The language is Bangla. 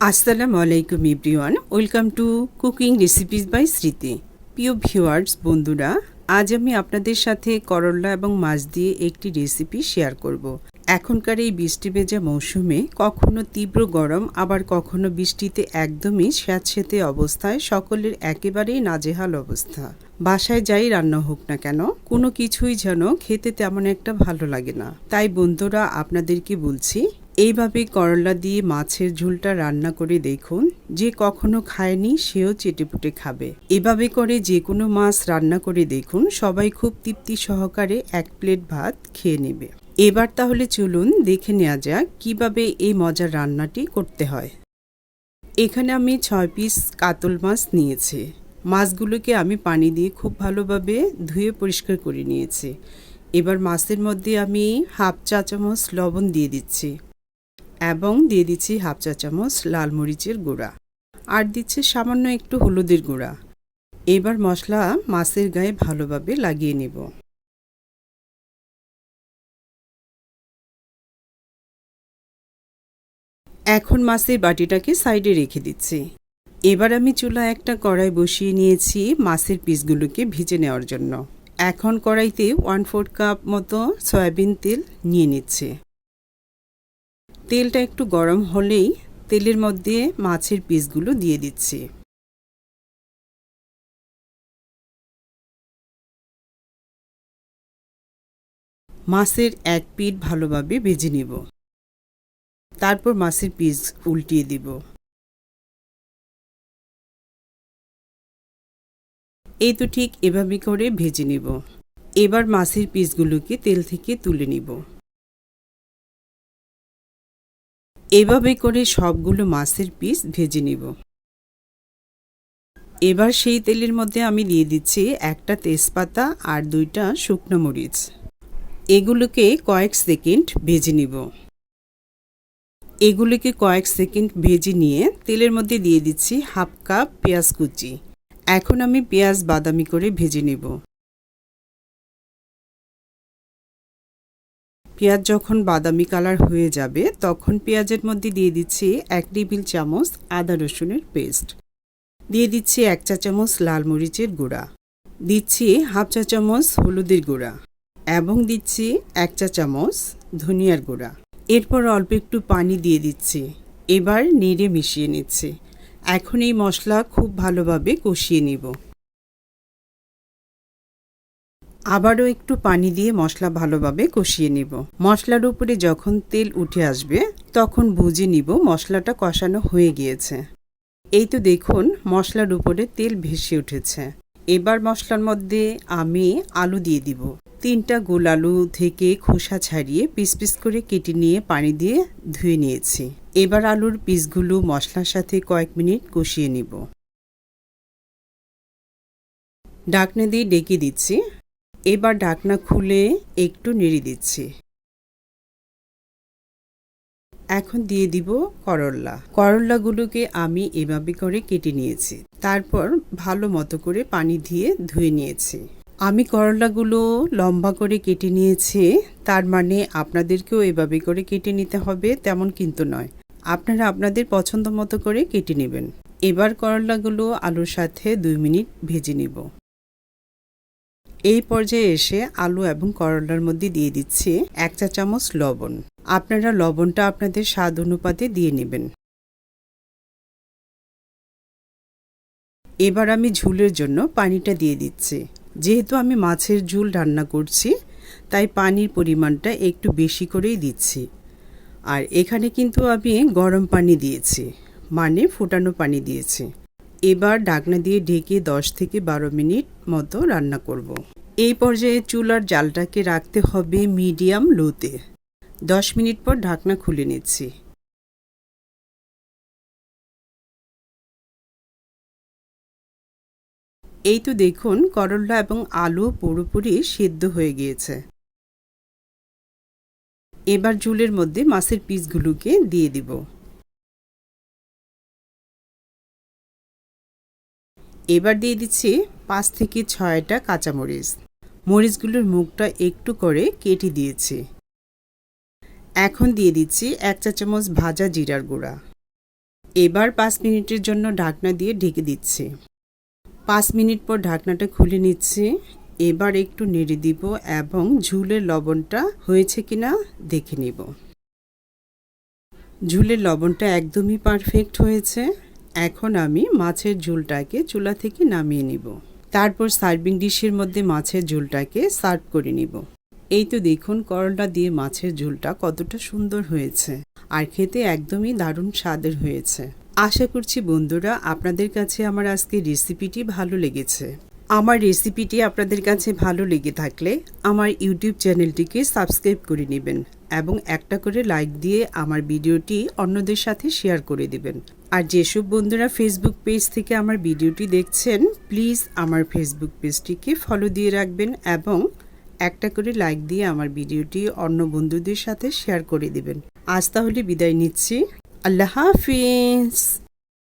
আসসালামু আলাইকুম everyone, welcome to cooking recipes by Smriti. প্রিয় ভিউয়ার্স, বন্ধুরা, আজ আমি আপনাদের সাথে করলা এবং মাছ দিয়ে একটি রেসিপি শেয়ার করব। এখনকার এই বৃষ্টি ভেজা মৌসুমে কখনো তীব্র গরম, আবার কখনো বৃষ্টিতে একদমই স্যাঁতসেঁতে অবস্থায় সকলের একেবারেই নাজেহাল অবস্থা। বাসায় যাই রান্না হোক না কেন, কোনো কিছুই যেন খেতে তেমন একটা ভালো লাগে না। তাই বন্ধুরা, আপনাদেরকে বলছি এইভাবে করলা দিয়ে মাছের ঝোলটা রান্না করে দেখুন। যে কখনো খায়নি, সেও চেটেপুটে খাবে। এভাবে করে যে কোনো মাছ রান্না করে দেখুন। সবাই খুব তৃপ্তি সহকারে এক প্লেট ভাত খেয়ে নেবে। এবার তাহলে চলুন দেখে নেওয়া যাক কীভাবে এই মজার রান্নাটি করতে হয়। এখানে আমি ছয় পিস কাতল মাছ নিয়েছি। মাছগুলোকে আমি পানি দিয়ে খুব ভালোভাবে ধুয়ে পরিষ্কার করে নিয়েছি। এবার মাছের মধ্যে আমি হাফ চা চামচ লবণ দিয়ে দিচ্ছি। এবং দিয়ে দিচ্ছি হাফ চা চামচ লাল মরিচের গুঁড়া। আর দিচ্ছে সামান্য একটু হলুদের গুঁড়া। এবার মশলা মাছের গায়ে ভালোভাবে লাগিয়ে নেব। এখন মাছের বাটিটাকে সাইডে রেখে দিচ্ছি। এবার আমি চুলা একটা কড়াই বসিয়ে নিয়েছি মাছের পিসগুলোকে ভিজে নেওয়ার জন্য। এখন কড়াইতে ওয়ান ফোর কাপ মতো সয়াবিন তেল নিয়ে নিচ্ছে। তেলটা একটু গরম হলেই তেলের মধ্যে মাছের পিসগুলো দিয়ে দিচ্ছি। মাছের এক পিঠ ভালোভাবে ভেজে নিব। তারপর মাছের পিস উল্টিয়ে দিব। এই তো ঠিক এভাবে করে ভেজে নিব। এবার মাছের পিসগুলোকে তেল থেকে তুলে নিব। এভাবে করে সবগুলো মাছের পিস ভেজে নিব। এবার সেই তেলের মধ্যে আমি দিয়ে দিচ্ছি একটা তেজপাতা আর দুইটা শুকনো মরিচ। এগুলোকে কয়েক সেকেন্ড ভেজে নিব। এগুলোকে কয়েক সেকেন্ড ভেজে নিয়ে তেলের মধ্যে দিয়ে দিচ্ছি হাফ কাপ পেঁয়াজ কুচি। এখন আমি পেঁয়াজ বাদামি করে ভেজে নেব। পেঁয়াজ যখন বাদামি কালার হয়ে যাবে, তখন পেঁয়াজের মধ্যে দিয়ে দিচ্ছি এক টেবিল চামচ আদা রসুনের পেস্ট। দিয়ে দিচ্ছি এক চা চামচ লাল মরিচের গুঁড়া। দিচ্ছি হাফ চা চামচ হলুদের গুঁড়া এবং দিচ্ছি এক চা চামচ ধনিয়ার গুঁড়া। এরপর অল্প একটু পানি দিয়ে দিচ্ছি। এবার নেড়ে মিশিয়ে নিচ্ছি। এখন এই মশলা খুব ভালোভাবে কষিয়ে নিব। আবারও একটু পানি দিয়ে মশলা ভালোভাবে কষিয়ে নিব। মশলার উপরে যখন তেল উঠে আসবে, তখন বুঝে নিব, মশলাটা কষানো হয়ে গিয়েছে। এই তো দেখুন, মশলার উপরে তেল ভেসে উঠেছে। এবার মশলার মধ্যে আমি আলু দিয়ে দিব। তিনটা গোল আলু থেকে খোসা ছাড়িয়ে পিস পিস করে কেটে নিয়ে পানি দিয়ে ধুয়ে নিয়েছি। এবার আলুর পিসগুলো মশলার সাথে কয়েক মিনিট কষিয়ে নিব। ডাকনা দিয়ে ডেকে দিচ্ছি। এবার ডাকনা খুলে একটু নেড়ে দিচ্ছি। এখন দিয়ে দিব করল্লা করল্লাগুলোকে আমি এভাবে করে কেটে নিয়েছি। তারপর ভালো মতো করে পানি দিয়ে ধুয়ে নিয়েছি। আমি করলাগুলো লম্বা করে কেটে নিয়েছি। তার মানে আপনাদেরকেও এভাবে করে কেটে নিতে হবে, তেমন কিন্তু নয়। আপনারা আপনাদের পছন্দ মতো করে কেটে নেবেন। এবার করলাগুলো আলুর সাথে দুই মিনিট ভেজে নিব। এই পর্যায়ে এসে আলু এবং করলার মধ্যে দিয়ে দিচ্ছি এক চা চামচ লবণ। আপনারা লবণটা আপনাদের স্বাদ অনুপাতে দিয়ে নেবেন। এবার আমি ঝুলের জন্য পানিটা দিয়ে দিচ্ছি। যেহেতু আমি মাছের ঝুল রান্না করছি, তাই পানির পরিমাণটা একটু বেশি করেই দিচ্ছি। আর এখানে কিন্তু আমি গরম পানি দিয়েছি মানে ফোটানো পানি দিয়েছি। এবার ঢাকনা দিয়ে ঢেকে দশ থেকে বারো মিনিট মতো রান্না করব। এই পর্যায়ে চুলার জালটাকে রাখতে হবে মিডিয়াম লোতে। দশ মিনিট পর ঢাকনা খুলে নিচ্ছি। এই তো দেখুন করল্লা এবং আলু পুরোপুরি সিদ্ধ হয়ে গিয়েছে। এবার ঝুলের মধ্যে মাছের পিসগুলোকে দিয়ে দিব। এবার দিয়ে দিচ্ছি পাঁচ থেকে ছয়টা কাঁচামরিচ। মরিচগুলোর মুখটা একটু করে কেটে দিয়েছি। এখন দিয়ে দিচ্ছি এক চা চামচ ভাজা জিরার গুঁড়া। এবার পাঁচ মিনিটের জন্য ঢাকনা দিয়ে ঢেকে দিচ্ছি। পাঁচ মিনিট পর ঢাকনাটা খুলে নিচ্ছি। এবার একটু নেড়ে দিব এবং ঝুলের লবণটা হয়েছে কিনা দেখে নিব। ঝুলের লবণটা একদমই পারফেক্ট হয়েছে। এখন আমি মাছের ঝোলটাকে চুলা থেকে নামিয়ে নিব। তারপর সার্ভিং ডিশের মধ্যে মাছের ঝোলটাকে সার্ভ করে নিব। এই তো দেখুন করলা দিয়ে মাছের ঝোলটা কতটা সুন্দর হয়েছে আর খেতে একদমই দারুণ স্বাদের হয়েছে। আশা করছি বন্ধুরা আপনাদের কাছে আমার আজকে রেসিপিটি ভালো লেগেছে। আমার রেসিপিটি আপনাদের কাছে ভালো লেগে থাকলে আমার ইউটিউব চ্যানেলটিকে সাবস্ক্রাইব করে নেবেন এবং একটা করে লাইক দিয়ে আমার ভিডিওটি অন্যদের সাথে শেয়ার করে দেবেন। আর যেসব বন্ধুরা ফেসবুক পেজ থেকে আমার ভিডিওটি দেখছেন প্লিজ আমার ফেসবুক পেজটিকে ফলো দিয়ে রাখবেন এবং একটা করে লাইক দিয়ে আমার ভিডিওটি অন্য বন্ধুদের সাথে শেয়ার করে দেবেন। আজ তাহলে বিদায় নিচ্ছি। আল্লাহ হাফিজ।